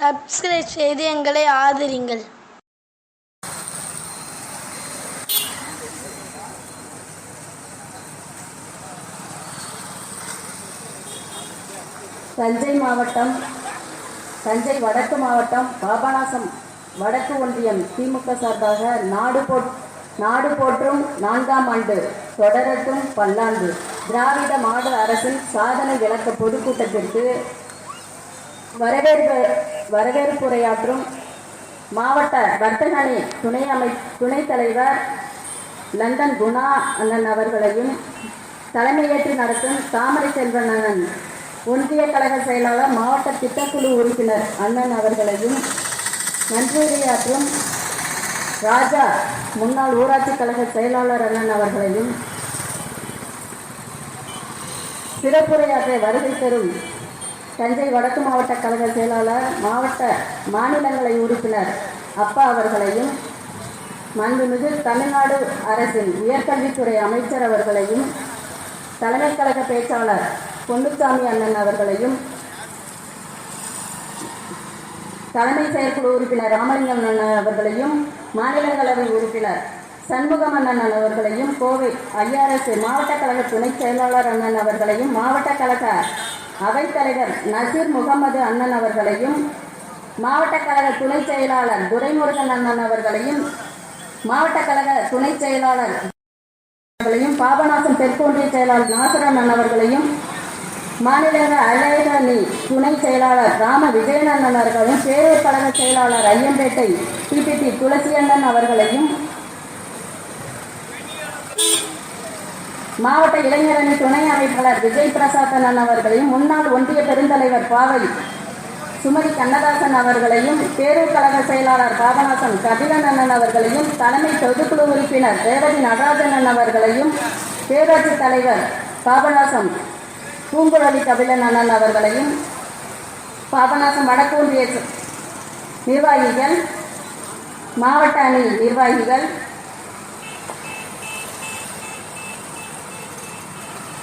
Subscribe செய்து எங்களை ஆதரிங்கள். தஞ்சை மாவட்டம் தஞ்சை வடக்கு மாவட்டம் பாபநாசம் வடக்கு ஒன்றியம் திமுக சார்பாக நாடு போ நாடு போற்றும் நான்காம் ஆண்டு தொடரட்டும் பல்லாண்டு. திராவிட மாடல் அரசின் சாதனை விளக்க பொதுக்கூட்டத்திற்கு வரவேற்பு வரவேற்புரையாற்றும் மாவட்ட வர்த்தகணி துணை அமை துணைத் தலைவர் லண்டன் குணா அண்ணன் அவர்களையும் தலைமையேற்று நடத்தும் தாமரை செல்வன் அண்ணன் ஒன்றிய கழக செயலாளர் மாவட்ட திட்டக்குழு உறுப்பினர் அண்ணன் அவர்களையும் நன்றியுரையாற்றும் ராஜா முன்னாள் ஊராட்சி கழக செயலாளர் அண்ணன் அவர்களையும் சிறப்புரையாற்ற வருகை தரும் தஞ்சை வடக்கு மாவட்ட கழக செயலாளர் மாவட்ட மாநிலங்களை உறுப்பினர் அப்பா அவர்களையும் மாண்புமிகு தமிழ்நாடு அரசின் உயர்கல்வித்துறை அமைச்சர் அவர்களையும் தலைமை கழக பேச்சாளர் பொன்னுசாமி அண்ணன் அவர்களையும் தலைமை செயற்குழு உறுப்பினர் ராமலிங்கம் அண்ணன் அவர்களையும் மாநிலங்களவை உறுப்பினர் சண்முகம் அண்ணன் அவர்களையும் கோவை ஐஆர்எஸ் மாவட்ட கழக துணைச் செயலாளர் அண்ணன் அவர்களையும் மாவட்ட கழக அவைத்தலைவர் நசீர் முகமது அண்ணன் அவர்களையும் மாவட்ட கழக துணைச் செயலாளர் துரைமுருகன் அண்ணன் அவர்களையும் மாவட்ட கழக துணைச் செயலாளர் அவர்களையும் பாபநாசம் தெற்கொன்றிய செயலாளர் நாசரன் அவர்களையும் மாநில அலையணி துணை செயலாளர் ராம விஜயநந்தன் அவர்களையும் பேரூர் கழக செயலாளர் ஐயம்பேட்டை பிபிடி துளசியண்ணன் அவர்களையும் மாவட்ட இளைஞரணி துணை அமைப்பாளர் விஜய் பிரசாதன் அவர்களையும் முன்னாள் ஒன்றிய பெருந்தலைவர் பாவை சுமதி கண்ணதாசன் அவர்களையும் பேரூர் கழக செயலாளர் பாபநாசன் கபிலநந்தன் அவர்களையும் தலைமை பொதுக்குழு உறுப்பினர் ரேவதி நடராஜனன் அவர்களையும் பேரூராட்சி தலைவர் பாபநாசம் பூங்குழலி கபிலன் அண்ணன் அவர்களையும் பாபநாசம் வடக்கூன்றிய நிர்வாகிகள் மாவட்ட அணி நிர்வாகிகள்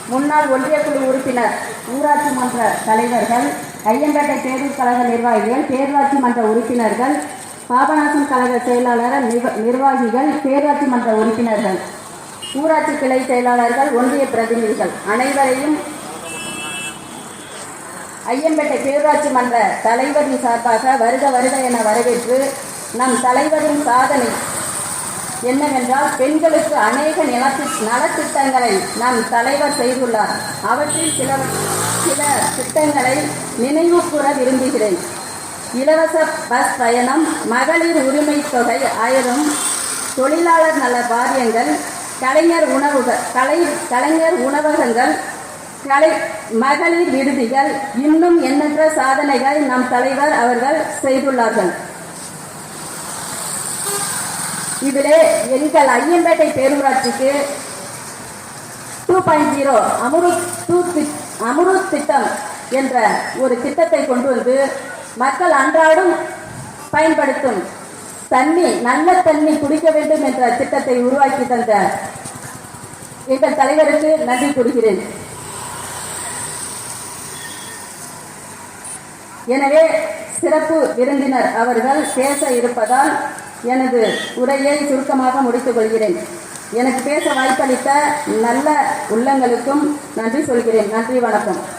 முன்னாள் ஒன்றிய குழு உறுப்பினர் ஊராட்சி மன்ற தலைவர்கள் ஐயம்பேட்டை பேரூர் கழக நிர்வாகிகள் பேரூராட்சி மன்ற உறுப்பினர்கள் பாபநாசம் கழக செயலாளர் நிர்வ- நிர்வாகிகள் பேரூராட்சி மன்ற உறுப்பினர்கள் ஊராட்சி கிளை செயலாளர்கள் ஒன்றிய பிரதிநிதிகள் அனைவரையும் ஐயம்பேட்டை பேரூராட்சி மன்ற தலைவரின் சார்பாக வருக வருக என வரவேற்று நம் தலைவரின் சாதனை என்னவென்றால் பெண்களுக்கு அநேக நிலத்தி நலத்திட்டங்களை நம் தலைவர் செய்துள்ளார். அவற்றில் சில சில திட்டங்களை நினைவு கூற விரும்புகிறேன். இலவச பஸ் பயணம் மகளிர் உரிமை தொகை ஆயிரம் தொழிலாளர் நல வாரியங்கள் கலைஞர் உணவுகள் கலை கலைஞர் உணவகங்கள் கலை மகளிர் விடுதிகள் இன்னும் எண்ணற்ற சாதனைகளை நம் தலைவர் அவர்கள் செய்துள்ளார்கள். இதிலே எங்கள் Ayyampettai பேரூராட்சிக்கு two point zero Amrut two Amrut திட்டம் என்ற ஒரு திட்டத்தை கொண்டு வந்து மக்கள் அன்றாடம் பயன்படுத்தும் தண்ணி நல்ல தண்ணி குடிக்க வேண்டும் என்ற திட்டத்தை உருவாக்கி தந்த எங்கள் தலைவருக்கு நன்றி கூறுகிறேன். எனவே சிறப்பு விருந்தினர் அவர்கள் பேச இருப்பதால் எனது உரையை சுருக்கமாக முடித்துக் கொள்கிறேன். எனக்கு பேச வாய்ப்பளித்த நல்ல உள்ளங்களுக்கும் நன்றி சொல்கிறேன். நன்றி வணக்கம்.